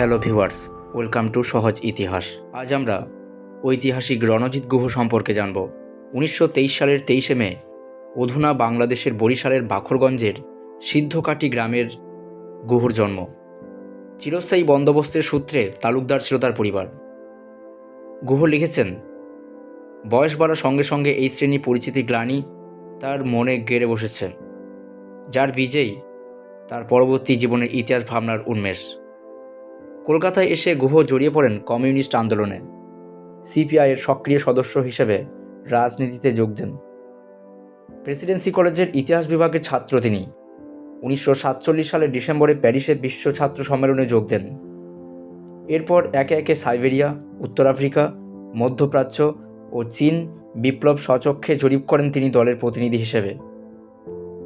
Hello viewers, welcome to সহজ ইতিহাস। আজ আমরা ঐতিহাসিক রণজিৎ গুহ সম্পর্কে জানব। উনিশশো তেইশ সালের তেইশে মে, অধুনা বাংলাদেশের বরিশালের বাখরগঞ্জের সিদ্ধকাটি গ্রামের গুহর জন্ম। চিরস্থায়ী বন্দোবস্তের সূত্রে তালুকদার ছিল তার পরিবার। গুহ লিখেছেন, বয়স বাড়ার সঙ্গে সঙ্গে এই শ্রেণি পরিচিতি গ্লানি তার মনে গেড়ে বসেছে, যার বীজেই তার পরবর্তী জীবনের ইতিহাস ভাবনার উন্মেষ। কলকাতায় এসে গুহ জড়িয়ে পড়েন কমিউনিস্ট আন্দোলনে। সিপিআইয়ের সক্রিয় সদস্য হিসেবে রাজনীতিতে যোগ দেন। প্রেসিডেন্সি কলেজের ইতিহাস বিভাগের ছাত্র তিনি। উনিশশো সাতচল্লিশ সালের ডিসেম্বরে প্যারিসে বিশ্ব ছাত্র সম্মেলনে যোগ দেন। এরপর একে একে সাইবেরিয়া, উত্তর আফ্রিকা, মধ্যপ্রাচ্য ও চীন বিপ্লব স্বচক্ষে জরিপ করেন তিনি দলের প্রতিনিধি হিসেবে।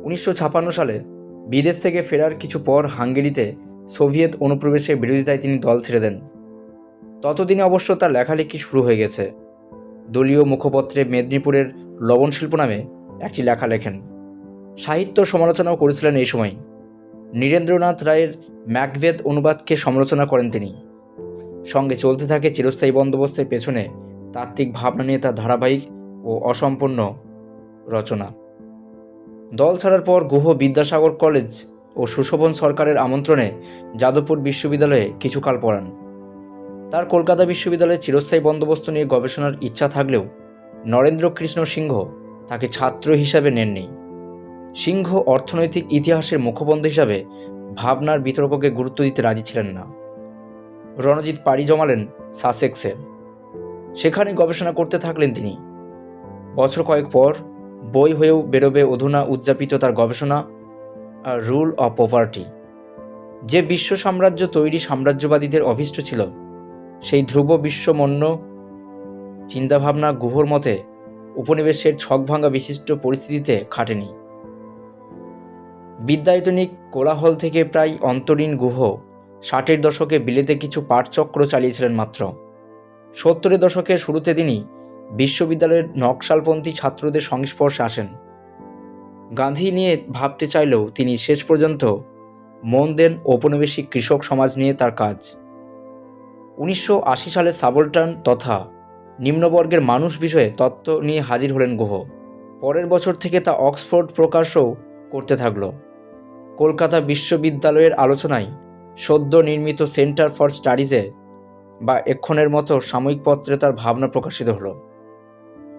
উনিশশো সালে বিদেশ থেকে ফেরার কিছু পর হাঙ্গেরিতে সোভিয়েত অনুপ্রবেশের বিরোধিতায় তিনি দল ছেড়ে দেন। ততদিনে অবশ্য তার লেখালেখি শুরু হয়ে গেছে। দলীয় মুখপত্রে মেদিনীপুরের লবণ শিল্প নামে একটি লেখা লেখেন। সাহিত্য সমালোচনাও করেছিলেন এই সময়। নীরেন্দ্রনাথ রায়ের ম্যাকভেদ অনুবাদকে সমালোচনা করেন তিনি। সঙ্গে চলতে থাকে চিরস্থায়ী বন্দোবস্তের পেছনে তাত্ত্বিক ভাবনা নিয়ে তার ধারাবাহিক ও অসম্পূর্ণ রচনা। দল ছাড়ার পর গুহ বিদ্যাসাগর কলেজ ও সুশোভন সরকারের আমন্ত্রণে যাদবপুর বিশ্ববিদ্যালয়ে কিছুকাল পড়ান। তার কলকাতা বিশ্ববিদ্যালয়ে চিরস্থায়ী বন্দোবস্ত নিয়ে গবেষণার ইচ্ছা থাকলেও নরেন্দ্র কৃষ্ণ সিংহ তাকে ছাত্র হিসাবে নেননি। সিংহ অর্থনৈতিক ইতিহাসের মুখবন্ধ হিসাবে ভাবনার বিতর্ককে গুরুত্ব দিতে রাজি ছিলেন না। রণজিৎ পাড়ি জমালেন সাসেক্সে সেখানে গবেষণা করতে থাকলেন তিনি। বছর কয়েক পর বই হয়েও বেরোবে অধুনা উদযাপিত তার গবেষণা রুল অফ পভার্টি যে বিশ্ব সাম্রাজ্য তৈরি সাম্রাজ্যবাদীদের অভীষ্ট ছিল, সেই ধ্রুব বিশ্বমন্য চিন্তাভাবনা গুহর মতে উপনিবেশের ছকভাঙ্গা বিশিষ্ট পরিস্থিতিতে খাটেনি। বিদ্যায়তনিক কোলাহল থেকে প্রায় অন্তরীণ গুহ ষাটের দশকে বিলেতে কিছু পাঠচক্র চালিয়েছিলেন মাত্র। সত্তরের দশকের শুরুতে তিনি বিশ্ববিদ্যালয়ের নকশালপন্থী ছাত্রদের সংস্পর্শে আসেন। গান্ধী নিয়ে ভাবতে চাইলেও তিনি শেষ পর্যন্ত মন দেন ঔপনিবেশিক কৃষক সমাজ নিয়ে তার কাজ। উনিশশো আশি সালে সাবলটান তথা নিম্নবর্গের মানুষ বিষয়ে তত্ত্ব নিয়ে হাজির হলেন গুহ। পরের বছর থেকে তা অক্সফোর্ড প্রকাশও করতে থাকল। কলকাতা বিশ্ববিদ্যালয়ের আলোচনায় সদ্য নির্মিত সেন্টার ফর স্টাডিজে বা এক্ষণের মতো সাময়িক পত্রে তার ভাবনা প্রকাশিত হলো।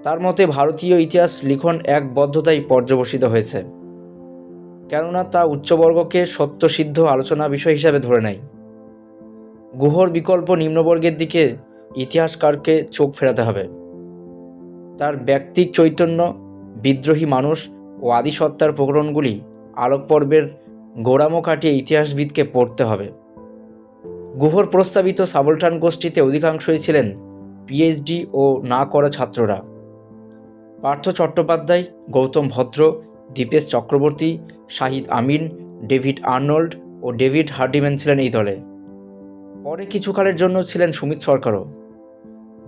তার মতে ভারতীয় ইতিহাস লিখন এক বদ্ধতাই পর্যবসিত হয়েছে। কেননা তা উচ্চবর্গকে সত্যসিদ্ধ আলোচনা বিষয় হিসাবে ধরে নেয়। গুহর বিকল্প নিম্নবর্গের দিকে ইতিহাসকারকে চোখ ফেরাতে হবে। তার ব্যক্তিক চৈতন্য, বিদ্রোহী মানুষ ও আদিসত্তার প্রকরণগুলি আলোক পর্বের গোড়ামো কাটিয়ে ইতিহাসবিদকে পড়তে হবে। গুহর প্রস্তাবিত সাবলটান গোষ্ঠীতে অধিকাংশই ছিলেন পিএইচডি ও না করা ছাত্ররা। পার্থ চট্টোপাধ্যায়, গৌতম ভদ্র, দীপেশ চক্রবর্তী, শাহিদ আমিন, ডেভিড আর্নল্ড ও ডেভিড হার্ডিম্যান ছিলেন এই দলে। পরে কিছুকালের জন্য ছিলেন সুমিত সরকারও।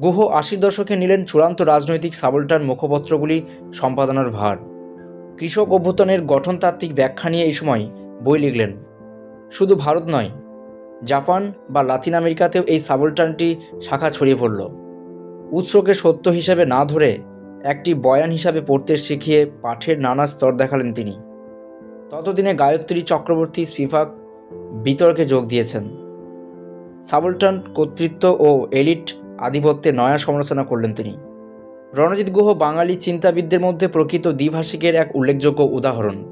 গুহ আশির দশকে নিলেন চূড়ান্ত রাজনৈতিক সাবলটান মুখপত্রগুলি সম্পাদনার ভার। কৃষক অভ্যুত্থানের গঠনতাত্ত্বিক ব্যাখ্যা নিয়ে এই সময় বই লিখলেন। শুধু ভারত নয়, জাপান বা লাতিন আমেরিকাতেও এই সাবলটানটি শাখা ছড়িয়ে পড়ল। উৎসকে সত্য হিসাবে না ধরে একটি বয়ান হিসাবে পড়তে শিখিয়ে পাঠের নানা স্তর দেখালেন তিনি। ততদিনে গায়ত্রী চক্রবর্তী স্পিফাক বিতর্কে যোগ দিয়েছেন। সাবলটান কর্তৃত্ব ও এলিট আধিপত্যে নয়া সমালোচনা করলেন তিনি। রণজিৎ গুহ বাঙালি চিন্তাবিদদের মধ্যে প্রকৃত দ্বিভাষিকের এক উল্লেখযোগ্য উদাহরণ।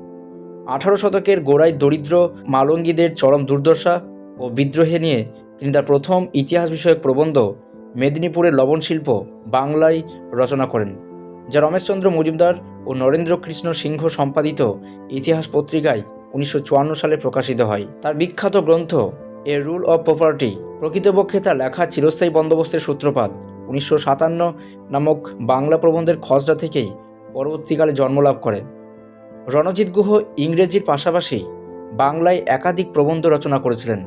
আঠারো শতকের গোড়ায় দরিদ্র মালঙ্গীদের চরম দুর্দশা ও বিদ্রোহে নিয়ে তিনি তার প্রথম ইতিহাস বিষয়ক প্রবন্ধ মেদিনীপুরের লবণ শিল্প বাংলায় রচনা করেন। যা রমেশচন্দ্র মজুমদার ও নরেন্দ্র কৃষ্ণ সিংহ সম্পাদিত ইতিহাস পত্রিকায় উনিশশো চুয়ান্ন সালে প্রকাশিত হয়। তার বিখ্যাত গ্রন্থ এ রুল অব প্রপার্টি প্রকৃতপক্ষে তার লেখা চিরস্থায়ী বন্দোবস্তের সূত্রপাত। উনিশশো সাতান্ন নামক বাংলা প্রবন্ধের খসড়া থেকেই পরবর্তীকালে জন্মলাভ করে। রণজিৎ গুহ ইংরেজির পাশাপাশি বাংলায় একাধিক প্রবন্ধ রচনা করেছিলেন।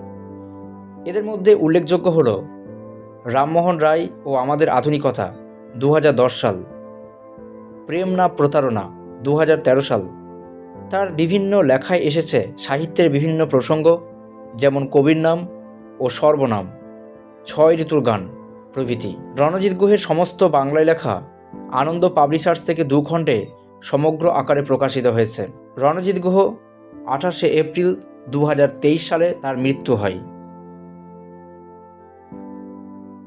এদের মধ্যে উল্লেখযোগ্য হল রামমোহন রায় ও আমাদের আধুনিকতা দু হাজার দশ সাল। প্রেম না প্রতারণা দু হাজার তেরো সাল। তার বিভিন্ন লেখায় এসেছে সাহিত্যের বিভিন্ন প্রসঙ্গ, যেমন কবির নাম ও সর্বনাম। ছয় ঋতুর গান, প্রভৃতি। রণজিৎ গুহের সমস্ত বাংলায় লেখা আনন্দ পাবলিশার্স থেকে দু খণ্ডে সমগ্র আকারে প্রকাশিত হয়েছে। রণজিৎ গুহ আঠাশে এপ্রিল দু হাজার তেইশ সালে তার মৃত্যু হয়।